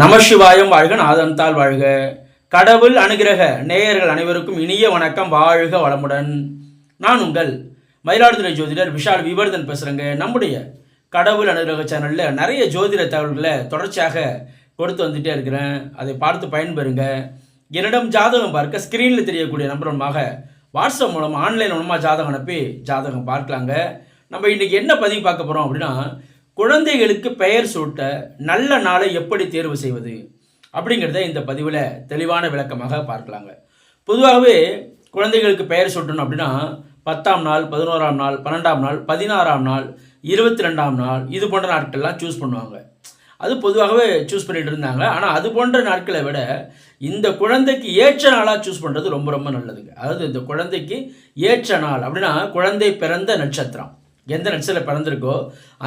நமசிவாயம் வாழ்க நாதந்தால் வாழ்க. கடவுள் அனுகிரக நேயர்கள் அனைவருக்கும் இனிய வணக்கம் வாழ்க வளமுடன். நான் உங்கள் மயிலாடுதுறை ஜோதிடர் விஷால் விவர்தன் பேசுகிறேங்க நம்முடைய கடவுள் அனுகிரக சேனலில் நிறைய ஜோதிட தகவல்களை தொடர்ச்சியாக கொடுத்து வந்துட்டே இருக்கிறேன். அதை பார்த்து பயன்பெறுங்க. என்னிடம் ஜாதகம் பார்க்க ஸ்க்ரீனில் தெரியக்கூடிய நம்பர் மூலமாக வாட்ஸ்அப் மூலம் ஆன்லைன் மூலமாக ஜாதகம் அனுப்பி ஜாதகம் பார்க்கலாங்க. நம்ம இன்றைக்கி என்ன பதிவு பார்க்க போகிறோம் அப்படின்னா குழந்தைகளுக்கு பெயர் சூட்ட நல்ல நாளை எப்படி தேர்வு செய்வது? அப்படிங்கிறத இந்த பதிவில் தெளிவான விளக்கமாக பார்க்கலாங்க. பொதுவாகவே குழந்தைகளுக்கு பெயர் சூட்டணும் அப்படின்னா பத்தாம் நாள் பதினோராம் நாள் பன்னெண்டாம் நாள் பதினாறாம் நாள் இருபத்தி ரெண்டாம் நாள் இது போன்ற நாட்கள்லாம் சூஸ் பண்ணுவாங்க. அது பொதுவாகவே சூஸ் பண்ணிட்டு இருந்தாங்க. ஆனால் அது போன்ற நாட்களை விட இந்த குழந்தைக்கு ஏற்ற நாளாக சூஸ் பண்ணுறது ரொம்ப ரொம்ப நல்லதுங்க. அதாவது இந்த குழந்தைக்கு ஏற்ற நாள் அப்படின்னா குழந்தை பிறந்த நட்சத்திரம். எந்த நட்சத்திரம் பிறந்திருக்கோ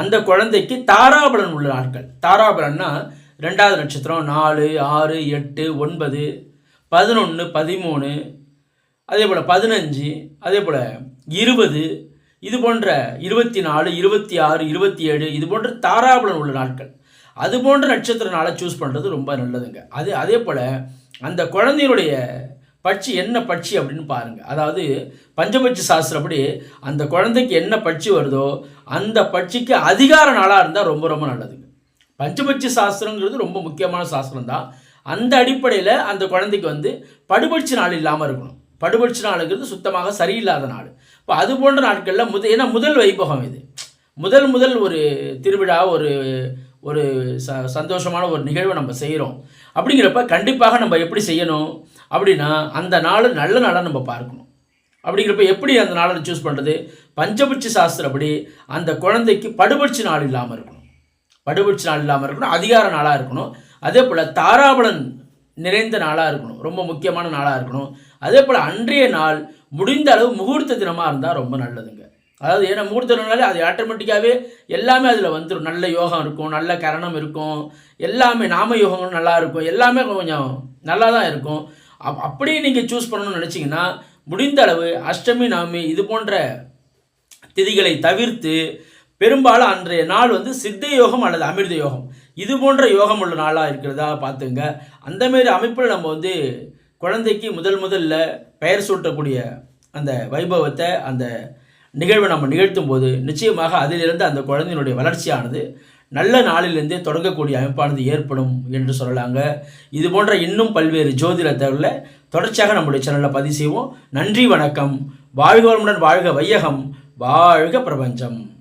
அந்த குழந்தைக்கு தாராபலன் உள்ள நாட்கள். தாராபலன்னா ரெண்டாவது நட்சத்திரம் நாலு ஆறு எட்டு ஒன்பது பதினொன்று பதிமூணு அதே போல் பதினஞ்சு அதே போல் இருபது இது போன்ற இருபத்தி நாலு இருபத்தி ஆறு இருபத்தி ஏழு இது போன்ற தாராபலன் உள்ள நாட்கள். அது போன்ற நட்சத்திரனால சூஸ் பண்ணுறது ரொம்ப நல்லதுங்க. அது அதே போல் அந்த குழந்தையினுடைய பட்சி என்ன பட்சி அப்படின்னு பாருங்கள் அதாவது பஞ்சபட்சி சாஸ்திரப்படி அந்த குழந்தைக்கு என்ன பட்சி வருதோ அந்த பட்சிக்கு அதிகார நாளாக இருந்தால் ரொம்ப ரொம்ப நல்லதுங்க. பஞ்சபட்சி சாஸ்திரங்கிறது ரொம்ப முக்கியமான சாஸ்திரம் தான் அந்த அடிப்படையில் அந்த குழந்தைக்கு வந்து படுபட்சி நாள் இல்லாமல் இருக்கணும். படுபட்சி நாளுங்கிறது சுத்தமாக சரியில்லாத நாள். இப்போ அது போன்ற நாட்களில் முத ஏன்னா முதல் வைபவம் இது. முதல் முதல் ஒரு திருவிழா ஒரு ஒரு ச சந்தோஷமான ஒரு நிகழ்வை நம்ம செய்கிறோம் அப்படிங்கிறப்ப கண்டிப்பாக நம்ம எப்படி செய்யணும்? அப்படின்னா அந்த நாள் நல்ல நாளாக நம்ம பார்க்கணும். அப்படிங்கிறப்ப எப்படி அந்த நாளை சூஸ் பண்ணுறது பஞ்சபட்சி சாஸ்திரப்படி அந்த குழந்தைக்கு படுபட்சி நாள் இல்லாமல் இருக்கணும். படுபட்சி நாள் இல்லாமல் இருக்கணும் அதிகார நாளாக இருக்கணும். அதே போல் தாராபலன் நிறைந்த நாளாக இருக்கணும் ரொம்ப முக்கியமான நாளாக இருக்கணும். அதே போல் அன்றைய நாள் முடிந்த அளவு முகூர்த்த தினமாக இருந்தால் ரொம்ப நல்லதுங்க. அதாவது ஏன்னா முகூர்த்த தினம்னாலே அது ஆட்டோமேட்டிக்காகவே எல்லாமே அதில் வந்துடும் நல்ல யோகம் இருக்கும் நல்ல கரணம் இருக்கும். எல்லாமே நாம யோகங்களும் நல்லா இருக்கும். எல்லாமே கொஞ்சம் நல்லா தான் இருக்கும். அப் அப்படியே நீங்கள் சூஸ் பண்ணணும்னு நினச்சிங்கன்னா முடிந்த அளவு அஷ்டமி நவமி இது போன்ற திதிகளை தவிர்த்து பெரும்பாலும் அன்றைய நாள் வந்து சித்த யோகம் அல்லது அமிர்த யோகம். இது போன்ற யோகம் உள்ள நாளாக இருக்கிறதா பார்த்துங்க. அந்தமாரி அமைப்பில் நம்ம வந்து குழந்தைக்கு முதல் முதல்ல பெயர் சூட்டக்கூடிய அந்த வைபவத்தை அந்த நிகழ்வை நம்ம நிகழ்த்தும் போது நிச்சயமாக அதிலிருந்து அந்த குழந்தையினுடைய வளர்ச்சியானது நல்ல நாளிலிருந்தே தொடங்கக்கூடிய அமைப்பானது ஏற்படும் என்று சொல்லலாங்க. இது போன்ற இன்னும் பல்வேறு ஜோதிட தகவலை தொடர்ச்சியாக நம்முடைய சேனலில் பதிவு செய்வோம். நன்றி வணக்கம். வாழ்க வளமுடன் வாழ்க வையகம். வாழ்க பிரபஞ்சம்.